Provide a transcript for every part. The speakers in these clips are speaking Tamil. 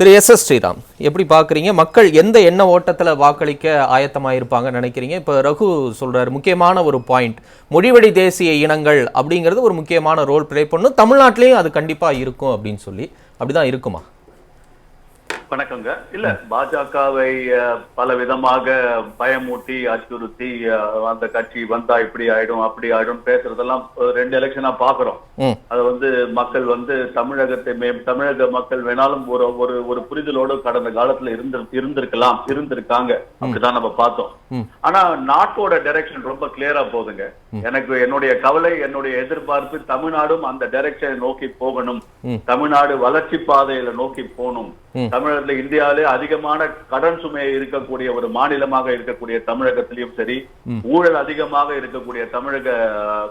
திரு எஸ் எஸ் ஸ்ரீராம் எப்படி பார்க்குறீங்க? மக்கள் எந்த எண்ண ஓட்டத்தில் வாக்களிக்க ஆயத்தமாக இருப்பாங்கன்னு நினைக்கிறீங்க? இப்போ ரகு சொல்கிறார் முக்கியமான ஒரு பாயிண்ட் மொழிவழி தேசிய இனங்கள் அப்படிங்கிறது ஒரு முக்கியமான ரோல் ப்ளே பண்ணும். தமிழ்நாட்டிலையும் அது கண்டிப்பாக இருக்கும் அப்படின்னு சொல்லி. அப்படிதான் இருக்குமா? வணக்கங்க. இல்ல பாஜகவை பல விதமாக பயமூட்டி அச்சுறுத்தி அந்த கட்சி வந்தா இப்படி ஆயிடும் அப்படி ஆயிடும் பேசுறதெல்லாம் ரெண்டு எலெக்ஷனா பாக்குறோம். அது வந்து மக்கள் வந்து தமிழகத்தை மே தமிழக மக்கள் வேணாலும் ஒரு ஒரு ஒரு புரிதலோடு கடந்த காலத்துல இருந்து இருந்திருக்கலாம் இருந்திருக்காங்க. அப்படிதான் நம்ம பார்த்தோம். ஆனா நாட்டோட டைரக்ஷன் ரொம்ப கிளியரா போகுதுங்க. எனக்கு என்னுடைய கவலை என்னுடைய எதிர்பார்ப்பு தமிழ்நாடும் அந்த டைரக்ஷனை நோக்கி போகணும். தமிழ்நாடு வளர்ச்சி பாதையில நோக்கி போகணும். ம். தமிழகத்துல இந்தியாவிலே அதிகமான கடன் சுமை இருக்கக்கூடிய ஒரு மாநிலமாக இருக்கக்கூடிய தமிழகத்திலயும் சரி ஊழல் அதிகமாக இருக்கக்கூடிய தமிழக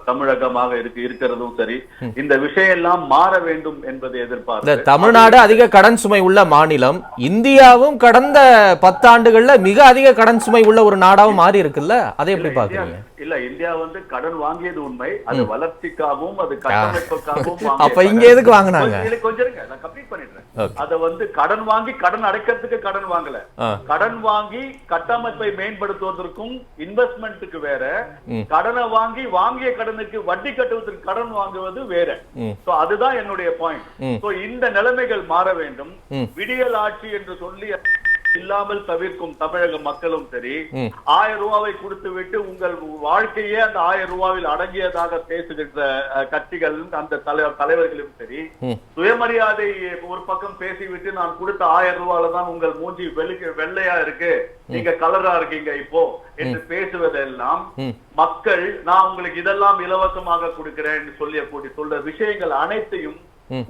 தமிழகமாக இருக்கு இருக்கிறதும் சரி இந்த விஷயம் எல்லாம் மாற வேண்டும் என்பதை இந்த எதிர்பார்த்து தமிழ்நாடு அதிக கடன் சுமை உள்ள மாநிலம் இந்தியாவும் கடந்த பத்தாண்டுகள்ல மிக அதிக கடன் சுமை உள்ள ஒரு நாடாவும் மாறி இருக்குல்ல அதை எப்படி பார்க்குறீங்க இல்ல இந்தியா வந்து கடன் வாங்கியது உண்மை அது வளர்ச்சிக்காகவும் அது கட்டமைப்புக்காகவும் அப்ப இங்க. எதுக்கு வாங்குனாங்க? கொஞ்சம் இருங்க நான் கம்ப்ளீட் பண்ணிடுறேன். அத வந்து கடன் வாங்கி கடன் அடைக்கிறதுக்கு கடன் வாங்கல. கடன் வாங்கி கட்டமைப்பை மேம்படுத்துவதற்கும் இன்வெஸ்ட்மெண்ட்டுக்கு வேற. கடனை வாங்கி வாங்கிய கடனுக்கு வட்டி கட்டுவதற்கு கடன் வாங்குவது வேற. சோ அதுதான் என்னுடைய பாயிண்ட். சோ இந்த நிலைமைகள் மாற வேண்டும். விடியல் ஆட்சி என்று சொல்லி இல்லாமல் தவிர்க்கும் தமிழக மக்களும் சரி. ஆயிரம் ரூபாவை கொடுத்து விட்டு உங்கள் வாழ்க்கையே அந்த ஆயிரம் ரூபாவில் அடங்கியதாக பேசுகின்ற கட்சிகளும் அந்த தலை- தலைவர்களும் சரி. சுயமரியாதை ஒரு பக்கம் பேசிவிட்டு நான் கொடுத்த ஆயிரம் ரூபாயில தான் உங்கள் மூஞ்சி வெளுக்கு வெள்ளையா இருக்கு நீங்க கலரா இருக்கீங்க இப்போ என்று பேசுவதெல்லாம். மக்கள் நான் உங்களுக்கு இதெல்லாம் இலவசமாக கொடுக்கிறேன் சொல்லி கூடி சொல்ற விஷயங்கள் அனைத்தையும்.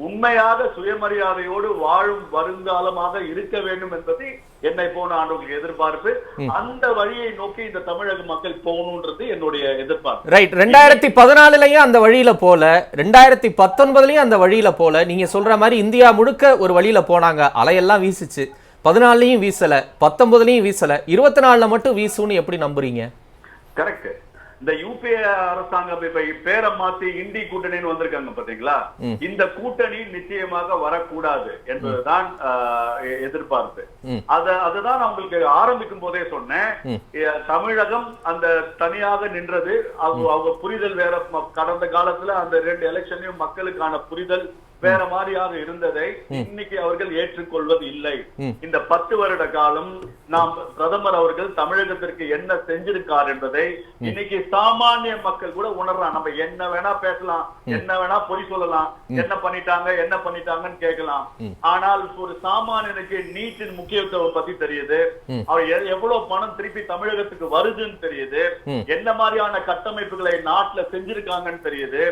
உண்மையாக சுயமரியாதையோடு வாழும் வருங்காலமாக இருக்க வேண்டும் என்பது என்னை போன ஆண்டவர்களுக்கு எதிர்பார்ப்பு. அந்த வழியை நோக்கி இந்த தமிழக மக்கள் போகணுன்றது என்னுடைய எதிர்பார்ப்பு. ரைட் ரெண்டாயிரத்தி பதினாலுலயும் அந்த வழியில போல ரெண்டாயிரத்தி பத்தொன்பதுலயும் அந்த வழியில போல நீங்க சொல்ற மாதிரி இந்தியா முழுக்க ஒரு வழியில போனாங்க. அலையெல்லாம் வீசுச்சு. பதினாலுலயும் வீசல பத்தொன்பதுலயும் வீசல இருபத்தி நாலுல மட்டும் வீசும்னு எப்படி நம்புறீங்க? கரெக்ட் இந்த யூபிஏ அரசாங்கம் இப்ப பேரை மாத்தி இந்தி கூட்டணின்னு வந்திருக்காங்க பாத்தீங்களா? இந்த கூட்டணி நிச்சயமாக வரக்கூடாது என்பதுதான் எதிர்பார்ப்பு. அத அதுதான் நான் உங்களுக்கு ஆரம்பிக்கும் போதே சொன்னேன். தமிழகம் அந்த தனியாக நின்றது. அவங்க புரிதல் வேற கடந்த காலத்துல அந்த ரெண்டு எலெக்ஷனையும் மக்களுக்கான புரிதல் வேற மாதிரியாக இருந்ததை இன்னைக்கு அவர்கள் ஏற்றுக்கொள்வது இல்லை. இந்த பத்து வருட காலம் நாம் பிரதமர் அவர்கள் தமிழகத்திற்கு என்ன செஞ்சிருக்கார் என்பதை இன்னைக்கு சாமானிய மக்கள் கூட உணர்றான் நம்ம என்ன வேணா பேசலாம் என்ன வேணா பொய் சொல்லலாம் என்ன பண்ணிட்டாங்க என்ன பண்ணிட்டாங்கன்னு கேட்கலாம். ஆனால் ஒரு சாமானியனுக்கு நீட்டின் முக்கியத்துவம் பத்தி தெரியுது. அவர் எவ்வளவு பணம் திருப்பி தமிழகத்துக்கு வருதுன்னு தெரியுது. என்ன மாதிரியான கட்டமைப்புகளை நாட்டுல செஞ்சிருக்காங்கன்னு தெரியுது.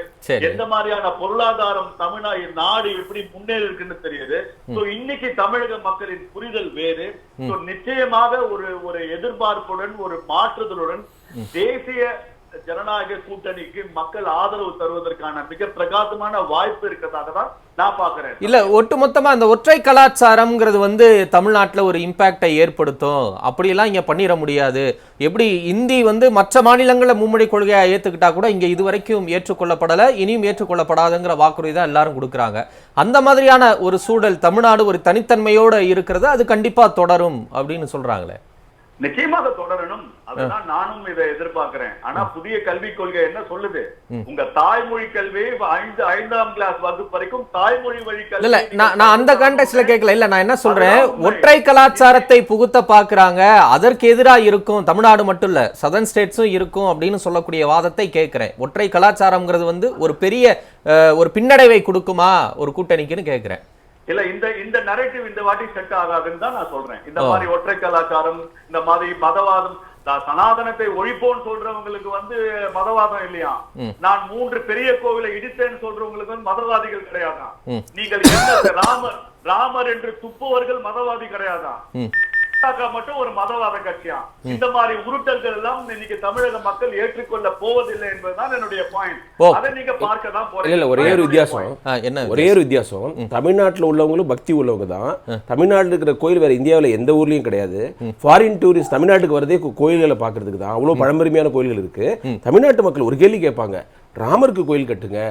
எந்த மாதிரியான பொருளாதாரம் தமிழ்நாடு நாடு எப்படி முன்னேறி இருக்குன்னு தெரியுது. சோ இன்னைக்கு தமிழக மக்களின் புரிதல் வேறு. சோ நிச்சயமாக ஒரு ஒரு எதிர்பார்ப்புடன் ஒரு மாற்றுதலுடன் தேசிய ஜனநாயக கூட்டணிக்கு மக்கள் ஆதரவு தருவதற்கான மிக பிரகாசமான வாய்ப்பு இருக்கிறதாக தான் நான் பாக்குறேன் இல்ல ஒட்டுமொத்தமா அந்த ஒற்றை கலாச்சாரம்ங்கிறது வந்து தமிழ்நாட்டுல ஒரு இம்பாக்டை ஏற்படுத்தும். அப்படியெல்லாம் இங்க பண்ணிட முடியாது. எப்படி இந்தி வந்து மற்ற மாநிலங்கள மும்மொழி கொள்கையா ஏத்துக்கிட்டா கூட இங்க இதுவரைக்கும் ஏற்றுக்கொள்ளப்படல இனியும் ஏற்றுக்கொள்ளப்படாதுங்கிற வாக்குறுதி தான் எல்லாரும் கொடுக்குறாங்க. அந்த மாதிரியான ஒரு சூழல் தமிழ்நாடு ஒரு தனித்தன்மையோட இருக்கிறது அது கண்டிப்பா தொடரும் அப்படின்னு சொல்றாங்களே. நிச்சயமாக தொடரணும். அதுதான் நானும் இதை எதிர்பார்க்கிறேன். ஆனா புதிய கல்விக் கொள்கை என்ன சொல்லுது? உங்க தாய்மொழி கல்வி ஐந்து ஐந்தாம் கிளாஸ் வகுப்பு வரைக்கும் தாய்மொழி வழி இல்ல கல்வி இல்ல நான் அந்த கான்டெக்ட்ல கேட்கல இல்ல நான் என்ன சொல்றேன். ஒற்றை கலாச்சாரத்தை புகுத்த பாக்குறாங்க அதற்கு எதிரா இருக்கும். தமிழ்நாடு மட்டும் இல்ல சதர்ன் ஸ்டேட்ஸும் இருக்கும் அப்படின்னு சொல்லக்கூடிய வாதத்தை கேட்கிறேன். ஒற்றை கலாச்சாரம்ங்கிறது வந்து ஒரு பெரிய ஒரு பின்னடைவை கொடுக்குமா? ஒரு கூட்டணிக்குன்னு கேட்கிறேன். இல்ல இந்த இந்த நரேட்டிவ் இந்த வாட்டி செட் ஆகாதுன்னு தான் நான் சொல்றேன் இந்த. மாதிரி ஒற்றை கலாச்சாரம் இந்த மாதிரி மதவாதம் சனாதனத்தை ஒழிப்போன்னு சொல்றவங்களுக்கு வந்து மதவாதம் இல்லையா. நான் மூன்று பெரிய கோவிலை இடித்தேன்னு சொல்றவங்களுக்கு வந்து மதவாதிகள் கிடையாதான். நீங்கள் என்ன ராமர் ராமர் என்று துப்புவர்கள் மதவாதி கிடையாதான். பாஜக மட்டும் ஒரு மதவாத கட்சியா? இந்த மாதிரி உருட்டல்கள் எல்லாம் இன்னைக்கு தமிழக மக்கள் ஏற்றுக்கொள்ள போவதில்லை என்பதுதான் என்னுடைய. பாயிண்ட் அதை நீங்க பார்க்க தான் இல்ல இல்ல ஒரே ஒரு வித்தியாசம். என்ன ஒரே ஒரு வித்தியாசம். தமிழ்நாட்டுல உள்ளவங்களும் பக்தி உள்ளவங்க தான். தமிழ்நாட்டுல இருக்கிற கோயில் வேற இந்தியாவுல எந்த ஊர்லயும் கிடையாது. ஃபாரின் டூரிஸ்ட் தமிழ்நாட்டுக்கு வரதே கோயில்களை பார்க்கிறதுக்கு தான். அவ்வளவு பழம்பெருமையான கோயில்கள் இருக்கு. தமிழ்நாட்டு மக்கள் ஒரு கேள்வி கேட்பாங்க. ராமருக்கு கோயில் கட்டுங்க.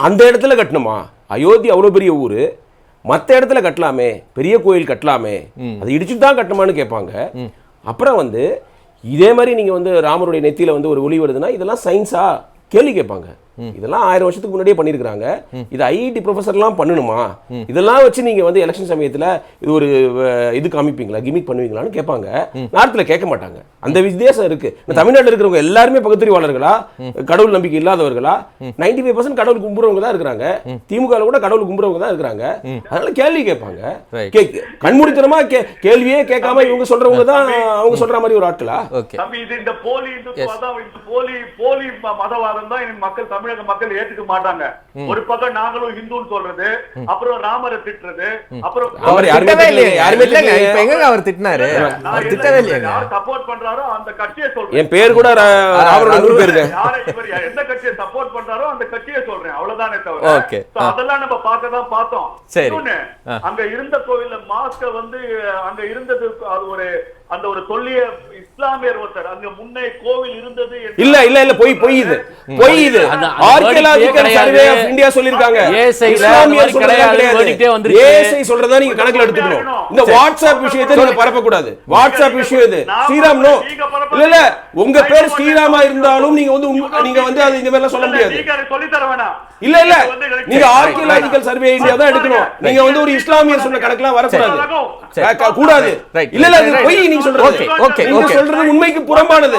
அந்த இடத்துல கட்டணுமா? அயோத்தி அவ்வளவு பெரிய ஊரு. மற்ற இடத்துல கட்டலாமே பெரிய கோயில் கட்டலாமே அது இடிச்சுட்டு தான் கட்டணுமான்னு கேட்பாங்க. அப்புறம் வந்து இதே மாதிரி நீங்க வந்து ராமருடைய நெத்தியில வந்து ஒரு ஒளி வருதுன்னா இதெல்லாம் சயின்ஸா கேள்வி கேட்பாங்க. இதெல்லாம் ஆயிரம் வருஷத்துக்கு முன்னாடியே பண்ணியிருக்கிறாங்க. இது ஐஐடி ப்ரொஃபஸர்லாம் பண்ணணுமா? இதெல்லாம் வச்சு நீங்க வந்து எலெக்ஷன் சமயத்துல இது ஒரு இது காமிப்பீங்களா? கிமிக் பண்ணுவீங்களான்னு கேட்பாங்க. நார்த்தில் கேட்க மாட்டாங்க. அந்த வித்தியாசம் இருக்கு. தமிழ்நாட்டில் இருக்கிறவங்க எல்லாருமே பகுத்தறிவாளர்களா? கடவுள் நம்பிக்கை இல்லாதவர்களா? நைன்டி ஃபைவ் பர்சன்ட் கடவுள் கும்புறவங்க தான் இருக்கிறாங்க. திமுக கூட கடவுள் கும்புறவங்க தான் இருக்கிறாங்க. அதனால கேள்வி கேட்பாங்க. கண்மூடித்தனமா கேள்வியே கேட்காம இவங்க சொல்றவங்க தான் அவங்க சொல்ற மாதிரி ஒரு ஆட்களா? இந்த போலி போலி போலி மதவாதம் தான் மக்கள் தமிழக மக்கள் ஏத்துக்க மாட்டாங்க. ஒரு பக்கம் நாங்களும் ஹிந்துன்னு சொல்றது அப்புறம் ராமரை திட்டுறது அப்புறம் அவர் யாருமே திட்டவே இல்லையே. திட்டலையே, யாருமே இல்லைங்க திட்டலையே. இப்ப எங்க அவர் திட்டினாரு? யார் சப்போர்ட் பண்றாரோ அந்த கட்சியை சொல்றேன். என் பேர் கூட எந்த கட்சியை சப்போர்ட் பண்றாரோ அந்த கட்சியை சொல்றேன். அவ்வளவுதானே தவிர. அதெல்லாம் நம்ம பார்க்க தான் பார்த்தோம். சரி. அங்க இருந்த கோவில்ல மாஸ்க வந்து அங்க இருந்தது அது ஒரு அந்த ஒரு சொல்லிய இஸ்லாமியர் ஒருத்தர். அங்க முன்னே கோவில் இருந்தது இல்ல இல்ல இல்ல பொய் பொய் இது. பொய் இது. Archaeological survey of. இந்தியா சொல்லிருக்காங்க இஸ்லாமியர் கிடையாது, வந்திருக்கு. ஏசை சொல்றதா நீங்க கணக்குல எடுத்துக்கணும். இந்த வாட்ஸ்அப் விஷயத்தை நீங்க பரப்ப கூடாது வாட்ஸ்அப் விஷயம் இது. ஸ்ரீராம் நோ. இல்ல இல்ல. உங்க பேர் ஸ்ரீராமா இருந்தாலும் நீங்க வந்து நீங்க வந்து அது இந்த மாதிரி சொல்ல முடியாது. இல்ல இல்ல. நீங்க ஆர்கியலாஜிக்கல் சர்வே இந்தியா தான் எடுக்கணும். நீங்க வந்து ஒரு இஸ்லாமியர் சொன்ன கணக்குலாம் வரக்கூடாது கூடாது. இல்ல இல்ல அது. பொய் நீங்க சொல்றது. Okay, நீங்க. சொல்றது உண்மைக்கு புறம்பானது.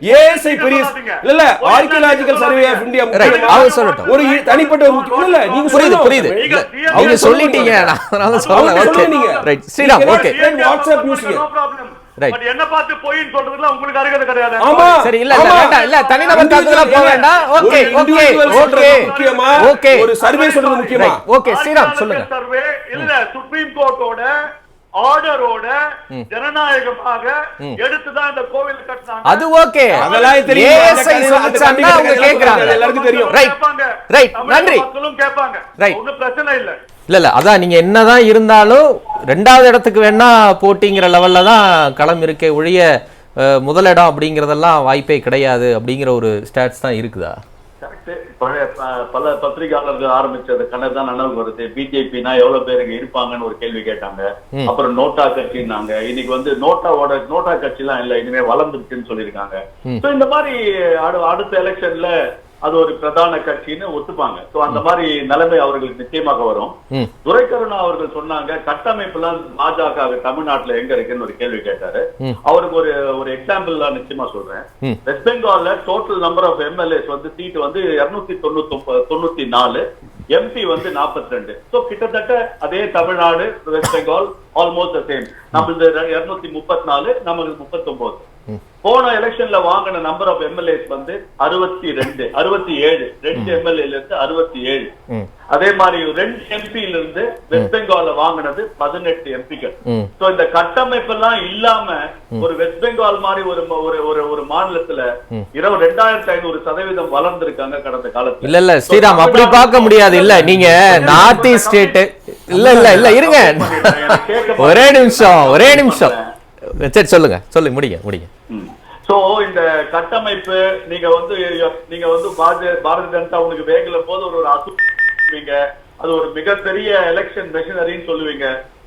ஏசை பெரிய இல்ல இல்ல. Archaeological survey of India. அவர் சொல்லட்டும். ஒரு தனிப்பட்ட ஒரு முக்கிய- இல்ல நீங்க புரியுது. புரியுது. அவங்க சொல்லிட்டீங்க. நான் அதனால சொல்லல. Okay. Right Sriram okay WhatsApp யூஸிங்க. என்ன பார்த்து பொய்ன்னு சொல்றதுல உங்களுக்கு அருகதை கிடையாது. ஆமா. சரி இல்ல இல்ல ஆமா. வேண்டாம். இல்ல தனிநபர் தாக்குதலா போக வேண்டாம். ஓகே ஒரு ஓகே individual சொல்றது ஓகே முக்கியமா? ஓகே ஒரு சர்வே சொல்றது முக்கியமா? ஓகே ஸ்ரீராம் சொல்லுங்க. சர்வே இல்ல சுப்ரீம் கோர்ட்டோட ஆர்டரோட ஜனநாயகமாக எடுத்துதான் இந்த கோவில் கட்டினாங்க. அது ஓகே அதெல்லாம் தெரியும். கேக்குறாங்க. எல்லாருக்கும் தெரியும். ரைட். ரைட் நன்றி. கேட்பாங்க. Right. ஒண்ணும் பிரச்சனை இல்ல. இல்ல இல்ல அதான் நீங்க என்னதான் இருந்தாலும் ரெண்டாவது இடத்துக்கு வேணா போட்டிங்கிற லெவல்ல தான் களம் இருக்கே ஒழிய முதலிடம் அப்படிங்கறதெல்லாம் வாய்ப்பே கிடையாது அப்படிங்கிற ஒரு ஸ்டாட்ஸ் தான் இருக்குதா? கரெக்ட் பழைய பல பத்திரிகையாளர்கள் ஆரம்பிச்ச அந்த கணக்கு தான் நினைவு வருது. பிஜேபினா எவ்வளவு பேர் இங்க இருப்பாங்கன்னு ஒரு கேள்வி கேட்டாங்க. அப்புறம் நோட்டா கட்சின்னாங்க. இன்னைக்கு வந்து நோட்டாவோட நோட்டா கட்சி எல்லாம் இல்ல இனிமே வளர்ந்துருச்சுன்னு சொல்லியிருக்காங்க. சோ இந்த மாதிரி அடு- அடுத்த எலெக்ஷன்ல அது ஒரு பிரதான கட்சின்னு ஒத்துப்பாங்க. சோ அந்த மாதிரி நிலைமை அவர்களுக்கு நிச்சயமாக வரும். துரைக்கருணா அவர்கள் சொன்னாங்க கட்டமைப்புலாம் பாஜக தமிழ்நாட்டுல எங்க இருக்குன்னு ஒரு கேள்வி கேட்டாரு. அவருக்கு ஒரு ஒரு எக்ஸாம்பிள் நான் நிச்சயமா சொல்றேன். வெஸ்ட் பெங்கால்ல டோட்டல் நம்பர் ஆஃப் எம்எல்ஏஸ் வந்து சீட் வந்து இருநூத்தி தொண்ணூத்தி தொண்ணூத்தி நாலு எம்பி வந்து 42 ரெண்டு சோ கிட்டத்தட்ட அதே Tamil Nadu west Bengal almost same நம்மளது இருநூத்தி முப்பத்தி நாலு நமக்கு முப்பத்தி போன எலெக்ஷன்ல வாங்கின நம்பர் ஆஃப் எம்எல்ஏஸ் வந்து அறுபத்தி ரெண்டு அறுபத்தி ஏழு. ரெண்டு எம்எல்ஏல இருந்து அறுபத்தி ஏழு. அதே மாதிரி ரெண்டு எம்பில இருந்து வெஸ்ட் பெங்கால்ல வாங்கினது பதினெட்டு எம்பிக்கள். சோ இந்த கட்டமைப்பெல்லாம் இல்லாம ஒரு வெஸ்ட் பெங்கால் மாதிரி ஒரு ஒரு ஒரு மாநிலத்துல இருபது ரெண்டாயிரத்தி ஐநூறு சதவீதம் வளர்ந்திருக்காங்க கடந்த காலத்துல. இல்ல இல்ல ஸ்ரீராம் அப்படி பார்க்க முடியாது. இல்ல நீங்க நார்த் ஈஸ்ட் ஸ்டேட் இல்ல இல்ல இல்ல இருங்க. ஒரே நிமிஷம் ஒரே நிமிஷம். சரி சொல்லுங்க. சொல்லு முடிங்க முடிங்க. சோ இந்த கட்டமைப்பு நீங்க வந்து நீங்க வந்து பாரதிய பாரதிய ஜனதா உங்களுக்கு வேகல போது ஒரு ஒரு அசுவீங்க அது ஒரு மிகப்பெரிய எலெக்ஷன் மெஷினரின்னு சொல்லுவீங்க.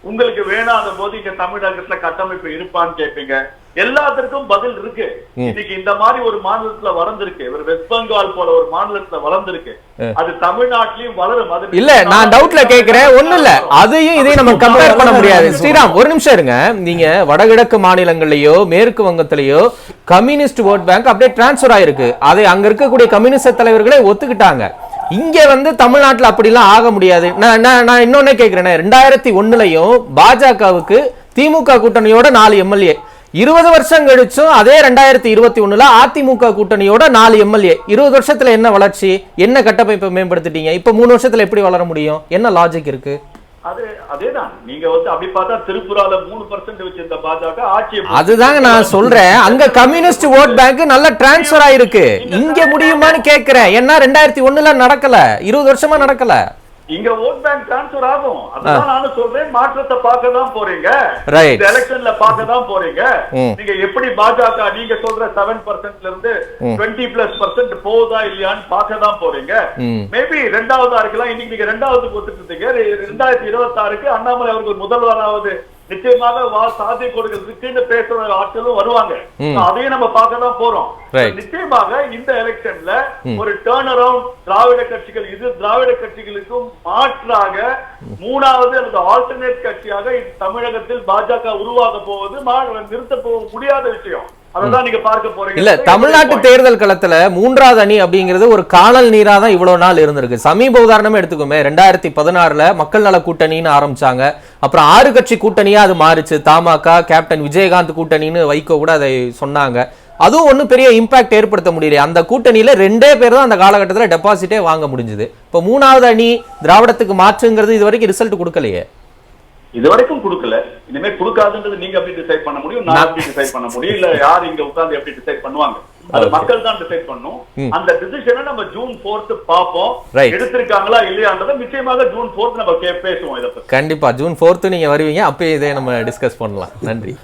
உங்களுக்கு வேணாத போது இங்க தமிழகத்துல கட்டமைப்பு இருப்பான்னு கேட்பீங்க எல்லாத்திற்கும் பதில் இருக்கு. இன்னைக்கு இந்த மாதிரி ஒரு மாநிலத்துல வளர்ந்திருக்கு. ஒரு வெஸ்ட் பெங்கால் போல ஒரு மாநிலத்துல வளர்ந்திருக்கு. அது தமிழ்நாட்டிலயும் வளரும். அது இல்ல நான் டவுட்ல கேக்குறேன். ஒண்ணு இல்ல. அதையும் இதையும் நம்ம கம்பேர் பண்ண முடியாது. ஸ்ரீராம் ஒரு நிமிஷம் இருங்க. நீங்க வடகிழக்கு மாநிலங்கள்லயோ மேற்கு வங்கத்திலயோ கம்யூனிஸ்ட் ஓட் பேங்க் அப்படியே டிரான்ஸ்ஃபர் ஆயிருக்கு. அதை அங்க இருக்கக்கூடிய கம்யூனிஸ்ட் தலைவர்களே ஒத்துக்கிட்டாங்க. இங்க வந்து தமிழ்நாட்டுல அப்படிலாம் ஆக முடியாது. நான் நான் நான் இன்னொன்னே கேக்குறேன். ரெண்டாயிரத்தி ஒண்ணுலயும் பாஜகவுக்கு திமுக கூட்டணியோட நாலு எம்எல்ஏ. இருபது வருஷம் கழிச்சும் அதே ரெண்டாயிரத்தி இருபத்தி ஒண்ணுல அதிமுக கூட்டணியோட நாலு எம்எல்ஏ. இருபது வருஷத்துல என்ன வளர்ச்சி? என்ன கட்டமைப்பை மேம்படுத்திட்டீங்க? இப்ப மூணு வருஷத்துல எப்படி வளர முடியும்? என்ன லாஜிக் இருக்கு? அதுதாங்க நான் சொல்றேன். அங்க கம்யூனிஸ்ட் ஓட் பேங்க் நல்ல டிரான்ஸ்ஃபர் ஆயிருக்கு. இங்க முடியுமான்னு கேக்குறேன். ஏன்னா ரெண்டாயிரத்தி ஒண்ணுல நடக்கல. இருபது வருஷமா நடக்கல. இங்க ஓட் பேங்க் டிரான்ஸ்பர் ஆகும். அதான் நானும் சொல்றேன். மாற்றத்தை பார்க்க தான் போறீங்க. இந்த எலெக்ஷன்ல பார்க்க தான் போறீங்க. நீங்க எப்படி பாஜக நீங்க சொல்ற செவன் பர்சன்ட்ல இருந்து டுவெண்ட்டி பிளஸ் பர்சன்ட் போகுதா இல்லையான்னு பார்க்க தான் போறீங்க. மேபி ரெண்டாவதா இருக்கலாம் இன்னைக்கு நீங்க ரெண்டாவது ஒத்துட்டு இருந்தீங்க ரெண்டாயிரத்தி இருபத்தி ஆறுக்கு அண்ணாமலை அவர்கள் முதல்வராவது நிச்சயமாக வா சாத்தியக்கூறுகள் இருக்குன்னு பேசுற ஆட்களும் வருவாங்க. அதையும் நம்ம பார்க்க தான் போறோம். நிச்சயமாக இந்த எலெக்ஷன்ல ஒரு டேர்ன் அரவுண்ட் திராவிட கட்சிகள் இது திராவிட கட்சிகளுக்கும் மாற்றாக மூணாவது அல்லது ஆல்டர்னேட் கட்சியாக தமிழகத்தில் பாஜக உருவாக போவது நிறுத்த போக முடியாத விஷயம். இல்ல தமிழ்நாட்டு தேர்தல் களத்துல மூன்றாவது அணி அப்படிங்கிறது ஒரு காணல் நீரா தான் இவ்வளவு நாள் இருந்திருக்கு. சமீப உதாரணமே எடுத்துக்கோமே. ரெண்டாயிரத்தி பதினாறுல மக்கள் நல கூட்டணின்னு ஆரம்பிச்சாங்க. அப்புறம் ஆறு கட்சி கூட்டணியா அது மாறுச்சு. தமாக கேப்டன் விஜயகாந்த் கூட்டணின்னு வைகோ கூட அதை சொன்னாங்க. அதுவும் ஒன்றும் பெரிய இம்பாக்ட் ஏற்படுத்த முடியல அந்த கூட்டணியில ரெண்டே பேர் தான் அந்த காலகட்டத்தில் டெபாசிட்டே வாங்க முடிஞ்சது. இப்போ மூணாவது அணி திராவிடத்துக்கு மாற்றுங்கிறது இது வரைக்கும் ரிசல்ட் கொடுக்கலையே. இது வரைக்கும் கொடுக்கல. இனிமே கொடுக்காதுன்றது நீங்க எப்படி டிசைட் பண்ண முடியும்? நான் எப்படி டிசைட் பண்ண முடியும்? இல்ல யார் இங்க உட்கார்ந்து எப்படி டிசைட் பண்ணுவாங்க? அது மக்கள் தான் டிசைட் பண்ணும். அந்த டிசிஷனை நம்ம ஜூன் போர்த் பாப்போம் Right. எடுத்திருக்காங்களா இல்லையான்றதை நிச்சயமாக ஜூன் போர்த் நம்ம பேசுவோம் இதை கண்டிப்பா. ஜூன் ஃபோர்த்து நீங்க வருவீங்க அப்பயே இதை நம்ம டிஸ்கஸ் பண்ணலாம். நன்றி.